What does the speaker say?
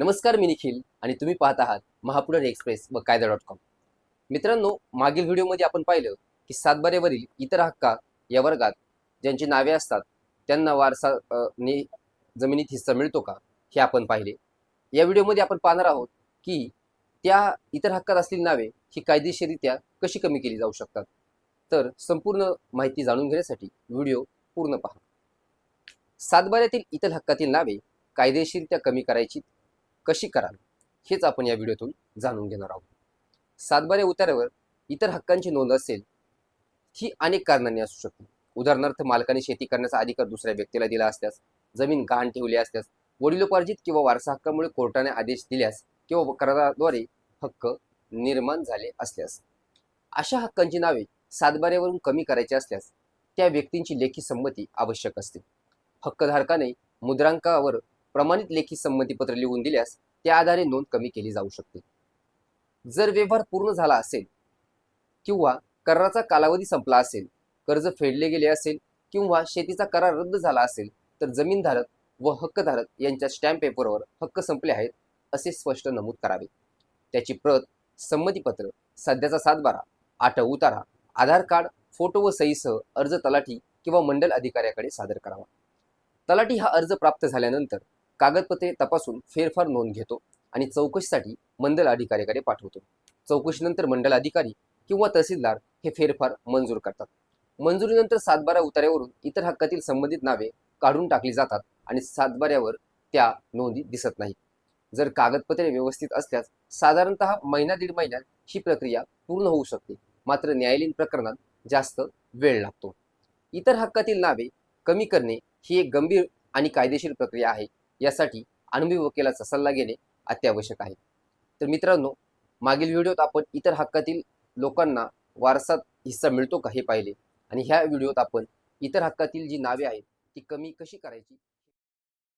नमस्कार मी निखिल आणि तुम्ही पाहत आहात महापुराण एक्सप्रेस व कायदा डॉट कॉम. मित्रांनो मागील व्हिडिओमध्ये आपण पाहिलं की सातबाऱ्यावरील इतर हक्का या वर्गात ज्यांची नावे असतात त्यांना वारसा ने जमिनीत हिस्सा मिळतो का हे आपण पाहिले. या व्हिडिओमध्ये आपण पाहणार आहोत की त्या इतर हक्कात असलेली नावे ही कायदेशीररित्या कशी कमी केली जाऊ शकतात. तर संपूर्ण माहिती जाणून घेण्यासाठी व्हिडिओ पूर्ण पहा. सातबाऱ्यातील इतर हक्कातील नावे कायदेशीररित्या कमी करायची कशी कराल हेच आपण या व्हिडिओतून जाणून घेणार आहोत. सातबाऱ्या उतार्यावर इतर हक्कांची नोंद असेल ही अनेक कारणांनी असू शकते. उदाहरणार्थ मालकाने शेती करण्याचा अधिकार दुसऱ्या व्यक्तीला दिला असल्यास जमीन गहाण ठेवली असल्यास वडिलोपार्जित किंवा वारसा हक्कामुळे कोर्टाने आदेश दिल्यास किंवा कराराद्वारे हक्क निर्माण झाले असल्यास. अशा हक्कांची नावे सातबाऱ्यावरून कमी करायची असल्यास त्या व्यक्तींची लेखी संमती आवश्यक असते. हक्कधारकाने मुद्रांकावर प्रमाणित लेखी संमतीपत्र लिहून दिल्यास त्या आधारे नोंद कमी केली जाऊ शकते. जर व्यवहार पूर्ण झाला असेल किंवा कराराचा कालावधी संपला असेल कर्ज फेडले गेले असेल किंवा शेतीचा करार रद्द झाला असेल तर जमीनधारक व हक्कधारक यांच्या स्टॅम्प पेपरवर हक्क संपले आहेत असे स्पष्ट नमूद करावे. त्याची प्रत संमतीपत्र सध्याचा सातबारा आठ उतारा आधार कार्ड फोटो व सहीसह अर्ज तलाठी किंवा मंडल अधिकाऱ्याकडे सादर करावा. तलाठी हा अर्ज प्राप्त झाल्यानंतर कागदपत्रे तपासून फेरफार नोंद घेतो आणि चौकशीसाठी मंडल अधिकाऱ्याकडे पाठवतो. चौकशीनंतर मंडल अधिकारी किंवा तहसीलदार हे फेरफार मंजूर करतात. मंजुरीनंतर सातबारा उतार्यावरून इतर हक्कातील संबंधित नावे काढून टाकली जातात आणि सातबाऱ्यावर त्या नोंदी दिसत नाहीत. जर कागदपत्रे व्यवस्थित असल्यास साधारणतः महिना दीड महिन्यात ही प्रक्रिया पूर्ण होऊ शकते. मात्र न्यायालयीन प्रकरणात जास्त वेळ लागतो. इतर हक्कातील नावे कमी करणे ही एक गंभीर आणि कायदेशीर प्रक्रिया आहे. यासाठी अनुभवी वकिलाचा सल्ला घेणे अत्यावश्यक आहे. तर मित्रांनो मागील व्हिडिओत आपण इतर हक्कातील लोकांना वारसात हिस्सा मिळतो का हे पाहिले. आणि ह्या व्हिडिओत आपण इतर हक्कातील जी नावे आहेत ती कमी कशी करायची